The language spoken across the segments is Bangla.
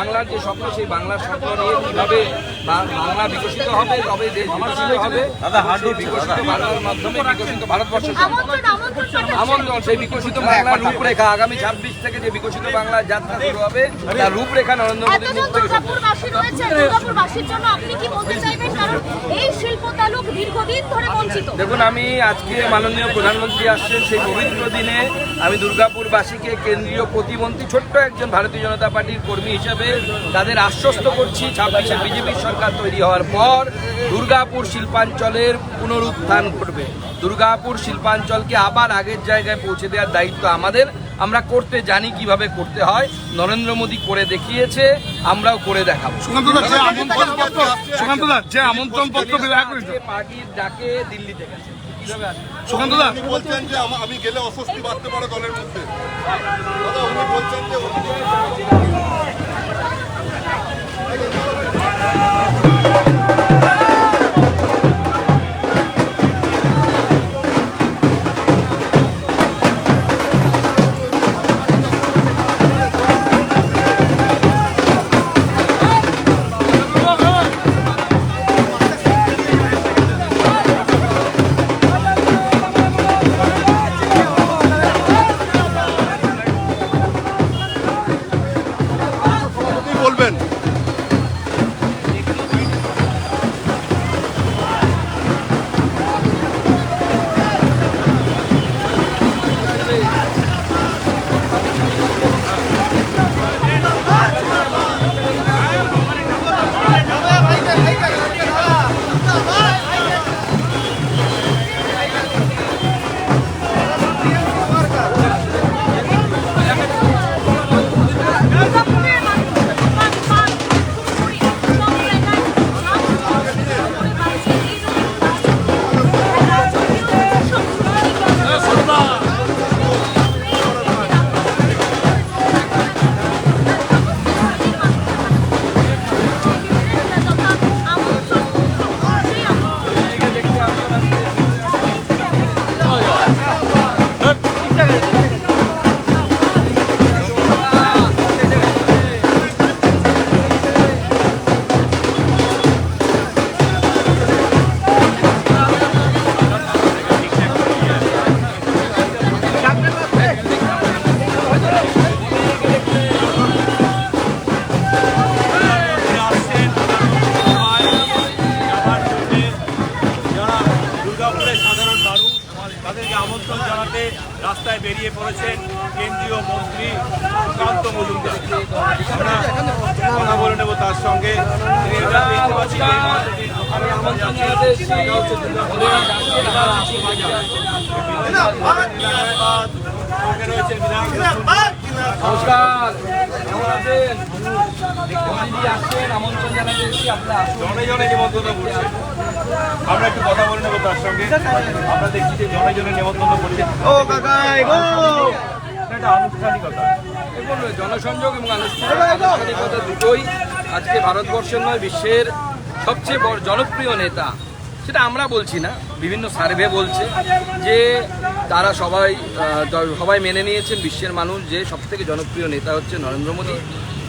বাংলার যে স্বপ্ন সেই বাংলার স্বপ্ন নিয়ে কীভাবে বাংলা বিকশিত হবে তবে দেশ বিকশিত হবে বিকশিত বাংলার মাধ্যমে বিকশিত ভারতবর্ষ আমন্ত্রণ সেই বিকশিত বাংলার রূপরেখা। আগামী ছাব্বিশ থেকে যে বিকশিত বাংলার যাত্রা শুরু হবে তার রূপরেখা নরেন্দ্র মোদীর মুখ থেকে শুরু হবে। দুর্গাপুরবাসী রয়েছে দুর্গাপুরবাসীর জন্য আপনি কি বলতে চাইবেন? কারণ এই শিল্প তালুক দীর্ঘদিন ধরে বঞ্চিত। দেখুন আমি আজকে মাননীয় প্রধানমন্ত্রী আসছেন সেই পবিত্র দিনে আমি দুর্গাপুরবাসীকে কেন্দ্রীয় প্রতিমন্ত্রী ছোট্ট একজন ভারতীয় জনতা পার্টির কর্মী হিসেবে তাদের আশ্বস্ত করছি ছাব্বিশে বিজেপির সরকার তৈরি হওয়ার পর দুর্গাপুর শিল্পাঞ্চলের পুনরুত্থান ঘটবে। দুর্গাপুর শিল্পাঞ্চলকে আবার আগের জায়গায় পৌঁছে দেওয়ার দায়িত্ব আমাদের। আমরা করতে জানি কীভাবে করতে হয়। নরেন্দ্র মোদী করে দেখিয়েছে আমরাও করে দেখাবো। পার্টির ডাকে দিল্লিতে গেছে। কীভাবে আসবে? বলছেন যে আমি গেলে অস্বস্তি বাড়তে পারে দলের মধ্যে। দাদা উনি বলছেন যে আছেন আমন্ত্রণ জনে জনে আমরা একটু কথা বলে তার সঙ্গে আমরা দেখছি যে জনে জনসংযোগ এবং আনুষ্ঠানিক- আনুষ্ঠানিকতা দুটোই আজকে ভারতবর্ষের নয় বিশ্বের সবচেয়ে বড় জনপ্রিয় নেতা সেটা আমরা বলছি না, বিভিন্ন সার্ভে বলছে যে তারা সবাই সবাই মেনে নিয়েছেন বিশ্বের মানুষ যে সবথেকে জনপ্রিয় নেতা হচ্ছে নরেন্দ্র মোদী।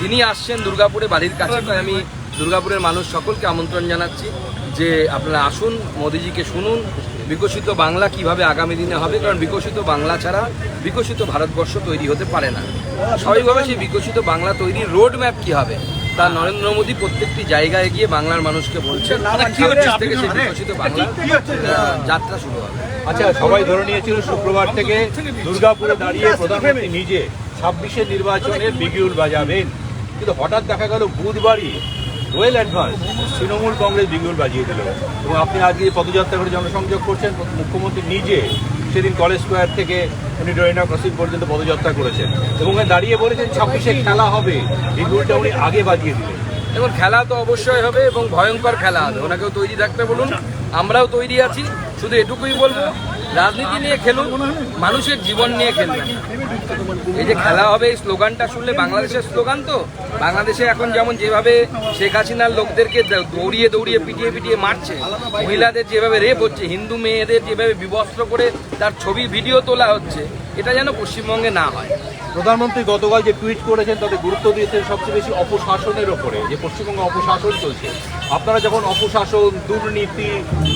তিনি আসছেন দুর্গাপুরে বাড়ির কাছে আমি দুর্গাপুরের মানুষ সকলকে আমন্ত্রণ জানাচ্ছি যে আপনারা আসুন, মোদিজিকে শুনুন, বিকশিত বাংলা কীভাবে আগামী দিনে হবে, কারণ বিকশিত বাংলা ছাড়া বিকশিত ভারতবর্ষ তৈরি হতে পারে না। স্বাভাবিকভাবে সেই বিকশিত বাংলা তৈরির রোড ম্যাপ কী হবে? তা নরেন্দ্র মোদী প্রত্যেকটি জায়গায় গিয়ে বাংলার মানুষকে বলছেন আহ, যাত্রা শুরু হবে। আচ্ছা সবাই ধরে নিয়েছিল শুক্রবার থেকে দুর্গাপুরে দাঁড়িয়ে প্রধানমন্ত্রী নিজে ছাব্বিশে নির্বাচনে বিগুল বাজাবেন। কিন্তু হঠাৎ দেখা গেল বুধবারই ওয়েল অ্যাডভান্স তৃণমূল কংগ্রেস বিগুল বাজিয়ে দিল। এবং আপনি আজকে পদযাত্রা করে জনসংযোগ করছেন মুখ্যমন্ত্রী নিজে সেদিন কলেজ স্কোয়ার থেকে উনি ডোরিনা ক্রসিং পর্যন্ত পদযাত্রা করেছেন। এবং দাঁড়িয়ে বলেছেন ছাব্বিশে খেলা হবে। এই বিগুলটা উনি আগে বাজিয়ে দিলেন। এবং খেলা তো অবশ্যই হবে এবং ভয়ঙ্কর খেলা হবে। ওনাকেও তৈরি থাকতে বলুন। আমরাও তৈরি আছি। শুধু এটুকুই বলব রাজনীতি নিয়ে খেলুন মানুষের জীবন নিয়ে খেলুন এই যে খেলা হবে, এই স্লোগানটা শুনলে বাংলাদেশের স্লোগান তো? বাংলাদেশে এখন যেমন যেভাবে শেখ হাসিনার লোকদেরকে দৌড়িয়ে দৌড়িয়ে, পিটিয়ে পিটিয়ে মারছে, মহিলাদের যেভাবে রেপ হচ্ছে, হিন্দু মেয়েদের যেভাবে বিবস্ত্র করে তার ছবি ভিডিও তোলা হচ্ছে এটা যেন পশ্চিমবঙ্গে না হয়। প্রধানমন্ত্রী গতকাল যে টুইট করেছেন তাতে গুরুত্ব দিয়েছেন সবচেয়ে বেশি অপশাসনের ওপরে যে পশ্চিমবঙ্গে অপশাসন চলছে। আপনারা যখন অপশাসন দুর্নীতি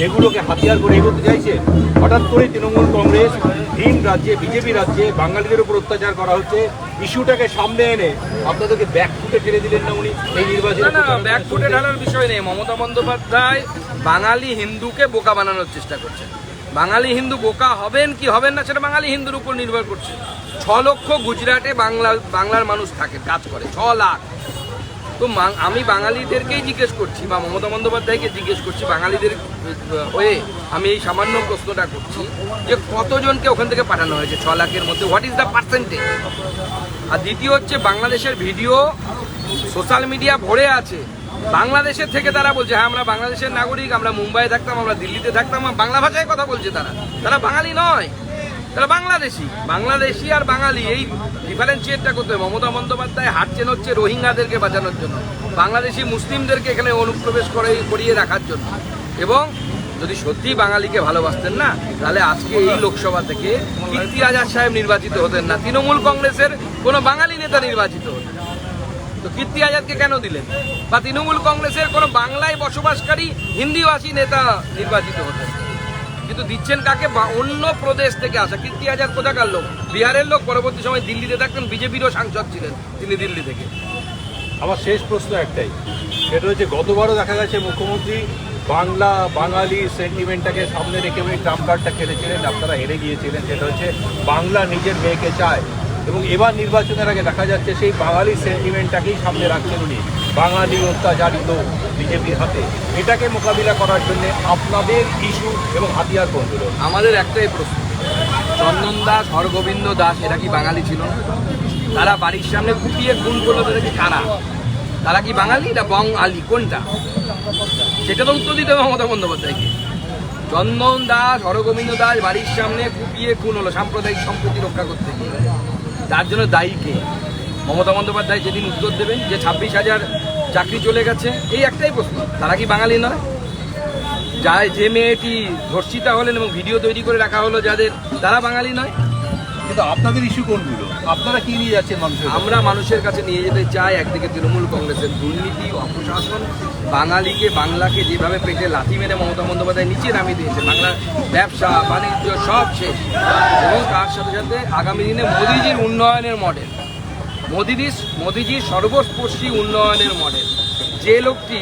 এগুলোকে হাতিয়ার করে এগোতে চাইছেন হঠাৎ করে তৃণমূল কংগ্রেস ভিন রাজ্যে বিজেপি রাজ্যে বাঙালিদের উপর অত্যাচার করা হচ্ছে। ইস্যুটাকে সামনে এনে আপনাদেরকে ব্যাক ফুটে ঠেলে দিলেন না উনি এই নির্বাচনে? না না ব্যাক ফুটে ঢালার বিষয় নেই। মমতা বন্দ্যোপাধ্যায় বাঙালি হিন্দুকে বোকা বানানোর চেষ্টা করছেন। বাঙালি হিন্দু বোকা হবেন কি হবেন না সেটা বাঙালি হিন্দুর উপর নির্ভর করছে। ছ লক্ষ গুজরাটে বাংলা, বাংলার মানুষ থাকে, কাজ করে, ছ লাখ। তো আমি বাঙালিদেরকেই জিজ্ঞেস করছি, বা মমতা বন্দ্যোপাধ্যায়কে জিজ্ঞেস করছি, বাঙালিদের হয়ে আমি এই সামান্য প্রশ্নটা করছি যে কতজনকে ওখান থেকে পাঠানো হয়েছে, ছ লাখের মধ্যে? হোয়াট ইজ দ্য পার্সেন্টেজ আর দ্বিতীয় হচ্ছে, বাংলাদেশের ভিডিও সোশ্যাল মিডিয়া ভরে আছে। বাংলাদেশের থেকে তারা বলছে হ্যাঁ আমরা বাংলাদেশের নাগরিক, আমরা মুম্বাই থাকতাম, আমরা দিল্লিতে থাকতাম বাংলা ভাষায় কথা বলছে তারা। তারা বাঙালি নয়, তারা বাংলাদেশি। বাংলাদেশি আর বাঙালি, এই ডিফারেন্সিয়েটটা করতে হবে। মমতা বন্দ্যোপাধ্যায় হাঁটছেন হচ্ছে রোহিঙ্গাদেরকে বাঁচানোর জন্য, বাংলাদেশি মুসলিমদেরকে এখানে অনুপ্রবেশ করে, করিয়ে রাখার জন্য। এবং যদি সত্যি বাঙালিকে ভালোবাসতেন না, তাহলে আজকে এই লোকসভা থেকে কীর্তি আজাদ সাহেব নির্বাচিত হতেন না। তৃণমূল কংগ্রেসের কোনো বাঙালি নেতা নির্বাচিত হতেন তো কীর্তি আজাদকে কেন দিলেন? বা তৃণমূল কংগ্রেসের কোনো বাংলায় বসবাসকারী হিন্দিভাষী নেতা নির্বাচিত হতেন। কিন্তু দিচ্ছেন কাকে? বা অন্য প্রদেশ থেকে আসা কীর্তি আজাদ কোথাকার লোক? বিহারের লোক, পরবর্তী সময় দিল্লিতে থাকতেন, বিজেপিরও সাংসদ ছিলেন তিনি দিল্লি থেকে। আমার শেষ প্রশ্ন একটাই। সেটা হচ্ছে, গতবারও দেখা গেছে মুখ্যমন্ত্রী বাংলা, বাঙালি সেন্টিমেন্টটাকে সামনে রেখে উনি ট্রাম্প কার্ডটা খেলেছিলেন, আপনারা হেরে গিয়েছিলেন। সেটা হচ্ছে, বাংলা নিজের মেয়েকে চায়। এবং এবার নির্বাচনের আগে দেখা যাচ্ছে সেই বাঙালি সেন্টিমেন্টটাকেই সামনে রাখছেন উনি। বাঙালি অত্যাচারিত বিজেপির হাতে। এটাকে মোকাবিলা করার জন্য আপনাদের ইস্যু এবং হাতিয়ার কোনগুলো? আমাদের একটাই প্রশ্ন। চন্দন দাস, হরগোবিন্দ দাস, এরা কি বাঙালি ছিল তারা বাড়ির সামনে কুপিয়ে খুন করল তাদের কি কারা? তারা কি বাঙালি না বং আলী? কোনটা? সেটা তো উত্তর দিতে হবে মমতা বন্দ্যোপাধ্যায়কে। চন্দন দাস, হরগোবিন্দ দাস বাড়ির সামনে কুপিয়ে খুন হলো সাম্প্রদায়িক সম্প্রীতি রক্ষা করতে গিয়ে। তার জন্য দায়ী কে? মমতা বন্দ্যোপাধ্যায় যেদিন উত্তর দেবেন যে ছাব্বিশ হাজার চাকরি চলে গেছে, এই একটাই প্রশ্ন। তারা কি বাঙালি নয়? যায় যে মেয়েটি ধর্ষিতা হলেন এবং ভিডিও তৈরি করে রাখা হলো যাদের, তারা বাঙালি নয়? কিন্তু আপনাদের ইস্যু কোনগুলো? আপনারা কি নিয়ে যাচ্ছেন মানুষের আমরা মানুষের কাছে নিয়ে যেতে চাই একদিকে তৃণমূল কংগ্রেসের দুর্নীতি অপশাসন। বাঙালিকে, বাংলাকে যেভাবে পেটে লাথি মেরে মমতা বন্দ্যোপাধ্যায় নিচে নামিয়ে দিয়েছে বাংলার ব্যবসা, বাণিজ্য সব শেষ। এবং তার সাথে সাথে আগামী দিনে মোদিজির উন্নয়নের মডেল মোদিজির মোদিজির সর্বস্পর্শী উন্নয়নের মডেল। যে লোকটি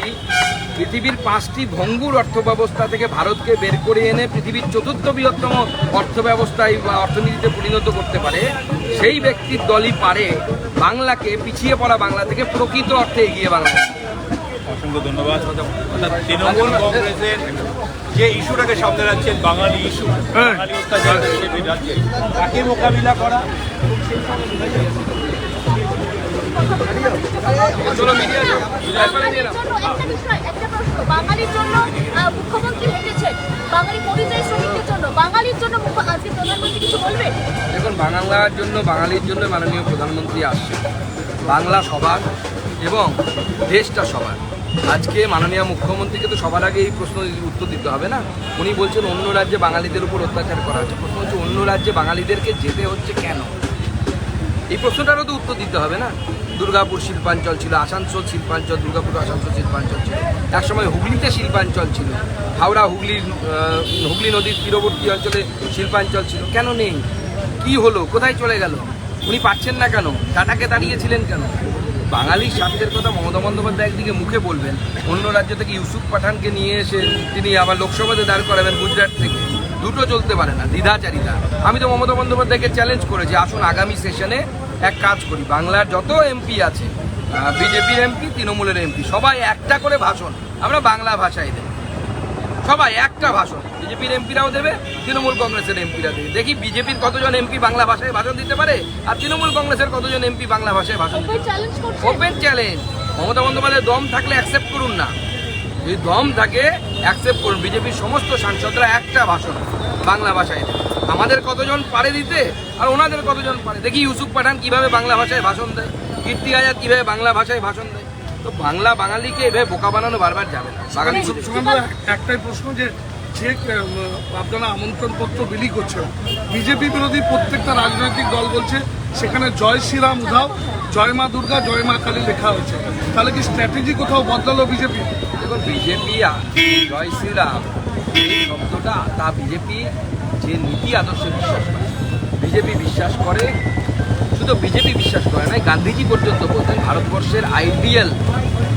পৃথিবীর পাঁচটি ভঙ্গুর অর্থব্যবস্থা থেকে ভারতকে বের করে এনে পৃথিবীর চতুর্থ বৃহত্তম অর্থব্যবস্থায় বা অর্থনীতিতে পরিণত করতে পারে সেই ব্যক্তির দলই পারে বাংলাকে পিছিয়ে পড়া বাংলা থেকে প্রকৃত অর্থে এগিয়ে বাংলা। অসংখ্য ধন্যবাদ। তৃণমূল কংগ্রেসের যে ইস্যুটাকে সামনে রাখছেন বাঙালি ইস্যু বাঙালি অত্যাচার বিজেপির রাজ্যে তাকে মোকাবিলা করা। জন্য বাঙালির জন্য দেখুন, বাংলার জন্য, বাঙালির জন্য মাননীয় প্রধানমন্ত্রী আসছে বাংলা সবার এবং দেশটা সবার আজকে মাননীয় মুখ্যমন্ত্রীকে তো সবার আগে এই প্রশ্ন উত্তর দিতে হবে না? উনি বলছেন, অন্য রাজ্যে বাঙালিদের উপর অত্যাচার করা হচ্ছে। প্রশ্ন হচ্ছে, অন্য রাজ্যে বাঙালিদেরকে যেতে হচ্ছে কেন? এই প্রশ্নটারও তো উত্তর দিতে হবে না? দুর্গাপুর শিল্পাঞ্চল ছিল, আসানসোল শিল্পাঞ্চল, দুর্গাপুর আসানসোল শিল্পাঞ্চল ছিল। একসময় হুগলিতে শিল্পাঞ্চল ছিল। হাওড়া, হুগলির হুগলি নদীর তীরবর্তী অঞ্চলে শিল্পাঞ্চল ছিল। কেন নেই? কি হলো? কোথায় চলে গেল? উনি পাচ্ছেন না কেন? টাটাকে দাঁড়িয়েছিলেন কেন? বাঙালির স্বার্থের কথা মমতা বন্দ্যোপাধ্যায় একদিকে মুখে বলবেন, অন্য রাজ্য থেকে ইউসুফ পাঠানকে নিয়ে এসে তিনি আবার লোকসভাতে দাঁড় করাবেন গুজরাট থেকে। দুটো চলতে পারে না দ্বিধাচারিতা। আমি তো মমতা বন্দ্যোপাধ্যায়কে চ্যালেঞ্জ করেছি আসুন আগামী সেশনে এক কাজ করি। বাংলার যত এমপি আছে বিজেপির এমপি তৃণমূলের এমপি সবাই একটা করে ভাষণ আমরা বাংলা ভাষায় দেব। সবাই একটা ভাষণ বিজেপির এমপিরাও দেবে তৃণমূল কংগ্রেসের এমপিরা দেবে। দেখি বিজেপির কতজন এমপি বাংলা ভাষায় ভাষণ দিতে পারে আর তৃণমূল কংগ্রেসের কতজন এমপি বাংলা ভাষায় ভাষণ দিতে challenge open challenge Mamata Bandyopadhyay দম থাকলে অ্যাকসেপ্ট করুন না। যদি দম থাকে অ্যাকসেপ্ট করুন। বিজেপির সমস্ত সাংসদরা একটা ভাষণ বাংলা ভাষায়। আমাদের কতজন পারে দিতে? আর ওনাদের কতজন পারে? দেখি ইউসুফ পাঠান কীভাবে বাংলা ভাষায় ভাষণ দেয় কীর্তি আজাদ কীভাবে বাংলা ভাষায় ভাষণ দেয়। তো বাংলা বাঙালিকে এভাবে বোকা বানানো বারবার যাবে না। বাঙালি একটাই প্রশ্ন যে যে আপনারা আমন্ত্রণ পত্র বিলি করছেন বিজেপি বিরোধী প্রত্যেকটা রাজনৈতিক দল বলছে সেখানে জয় শ্রীরাম উধাও জয় মা দুর্গা জয় মা কালী লেখা হয়েছে। তাহলে কি স্ট্র্যাটেজি কোথাও বদলালো বিজেপি? বিজেপি শব্দটা তা বিজেপি যে নীতি আদর্শে বিশ্বাস করে, বিজেপি বিশ্বাস করে, শুধু বিজেপি বিশ্বাস করে গান্ধীজি পর্যন্ত বলতেন, ভারতবর্ষের আইডিয়াল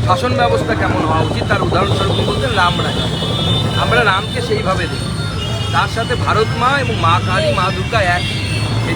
শাসন ব্যবস্থা কেমন হওয়া উচিত, তার উদাহরণস্বরূপ তিনি বলতেন, রাম রায় আমরা রামকে সেইভাবে দেখি। তার সাথে ভারত মা এবং মা কালী, মা দুর্গা এক। সেই